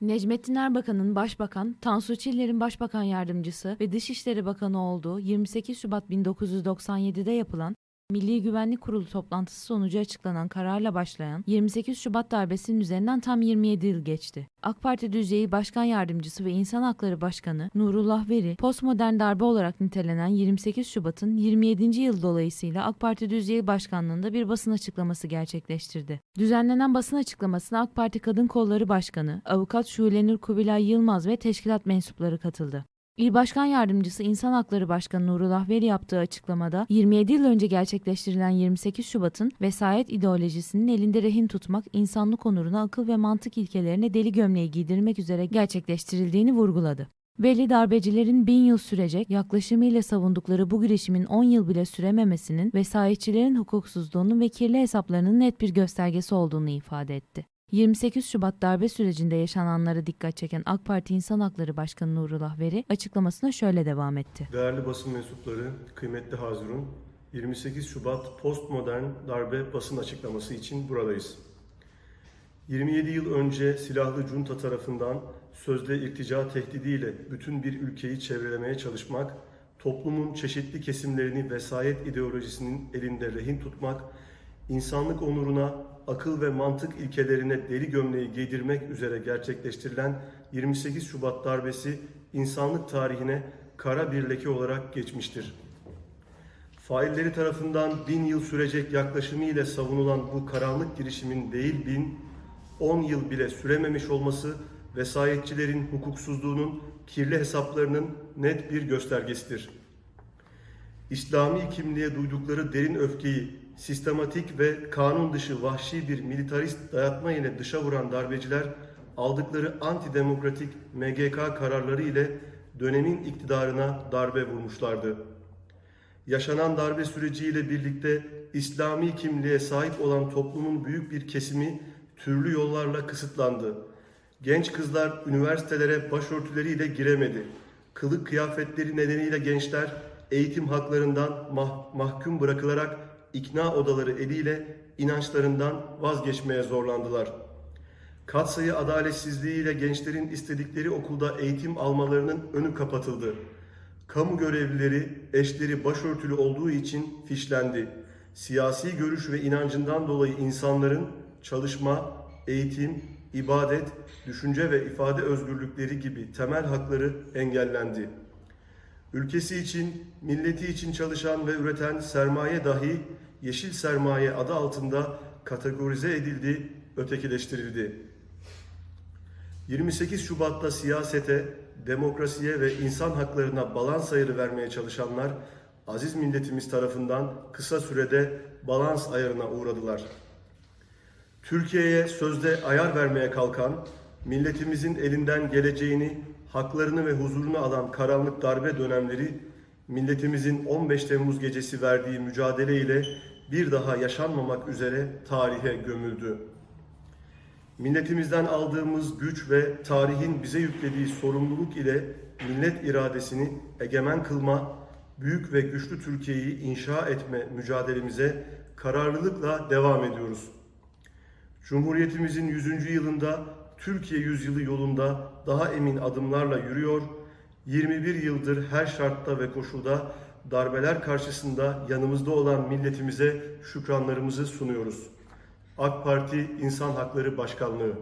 Necmettin Erbakan'ın başbakan, Tansu Çiller'in başbakan yardımcısı ve Dışişleri Bakanı olduğu 28 Şubat 1997'de yapılan Milli Güvenlik Kurulu toplantısı sonucu açıklanan kararla başlayan 28 Şubat darbesinin üzerinden tam 27 yıl geçti. AK Parti Düzceyi Başkan Yardımcısı ve İnsan Hakları Başkanı Nurullah Veri, postmodern darbe olarak nitelenen 28 Şubat'ın 27. yıl dolayısıyla AK Parti Düzceyi Başkanlığı'nda bir basın açıklaması gerçekleştirdi. Düzenlenen basın açıklamasına AK Parti Kadın Kolları Başkanı, Avukat Şulenur Kubilay Yılmaz ve teşkilat mensupları katıldı. İl Başkan Yardımcısı İnsan Hakları Başkanı Nurullah Veri yaptığı açıklamada 27 yıl önce gerçekleştirilen 28 Şubat'ın vesayet ideolojisinin elinde rehin tutmak, insanlık onuruna, akıl ve mantık ilkelerine deli gömleği giydirmek üzere gerçekleştirildiğini vurguladı. Veli darbecilerin bin yıl sürecek yaklaşımıyla savundukları bu girişimin 10 yıl bile sürememesinin vesayetçilerin hukuksuzluğunun ve kirli hesaplarının net bir göstergesi olduğunu ifade etti. 28 Şubat darbe sürecinde yaşananlara dikkat çeken AK Parti İnsan Hakları Başkanı Nurullah Veri açıklamasına şöyle devam etti. Değerli basın mensupları, kıymetli Hazirun, 28 Şubat postmodern darbe basın açıklaması için buradayız. 27 yıl önce silahlı junta tarafından sözde irtica tehdidiyle bütün bir ülkeyi çevrelemeye çalışmak, toplumun çeşitli kesimlerini vesayet ideolojisinin elinde rehin tutmak, insanlık onuruna, akıl ve mantık ilkelerine deli gömleği giydirmek üzere gerçekleştirilen 28 Şubat darbesi insanlık tarihine kara bir leke olarak geçmiştir. Failleri tarafından bin yıl sürecek yaklaşımı ile savunulan bu karanlık girişimin değil bin, on yıl bile sürememiş olması vesayetçilerin hukuksuzluğunun kirli hesaplarının net bir göstergesidir. İslami kimliğe duydukları derin öfkeyi sistematik ve kanun dışı vahşi bir militarist dayatma ile dışa vuran darbeciler aldıkları antidemokratik MGK kararları ile dönemin iktidarına darbe vurmuşlardı. Yaşanan darbe süreciyle birlikte İslami kimliğe sahip olan toplumun büyük bir kesimi türlü yollarla kısıtlandı. Genç kızlar üniversitelere başörtüleriyle giremedi. Kılık kıyafetleri nedeniyle gençler eğitim haklarından mah- mahkum bırakılarak ikna odaları eliyle inançlarından vazgeçmeye zorlandılar. Katsayı adaletsizliğiyle gençlerin istedikleri okulda eğitim almalarının önü kapatıldı. Kamu görevlileri eşleri başörtülü olduğu için fişlendi. Siyasi görüş ve inancından dolayı insanların çalışma, eğitim, ibadet, düşünce ve ifade özgürlükleri gibi temel hakları engellendi. Ülkesi için, milleti için çalışan ve üreten sermaye dahi yeşil sermaye adı altında kategorize edildi, ötekileştirildi. 28 Şubat'ta siyasete, demokrasiye ve insan haklarına balans ayarı vermeye çalışanlar aziz milletimiz tarafından kısa sürede balans ayarına uğradılar. Türkiye'ye sözde ayar vermeye kalkan, milletimizin elinden geleceğini, haklarını ve huzurunu alan karanlık darbe dönemleri, milletimizin 15 Temmuz gecesi verdiği mücadele ile bir daha yaşanmamak üzere tarihe gömüldü. Milletimizden aldığımız güç ve tarihin bize yüklediği sorumluluk ile millet iradesini egemen kılma, büyük ve güçlü Türkiye'yi inşa etme mücadelemize kararlılıkla devam ediyoruz. Cumhuriyetimizin 100. yılında Türkiye yüzyılı yolunda daha emin adımlarla yürüyor, 21 yıldır her şartta ve koşulda darbeler karşısında yanımızda olan milletimize şükranlarımızı sunuyoruz. AK Parti İnsan Hakları Başkanlığı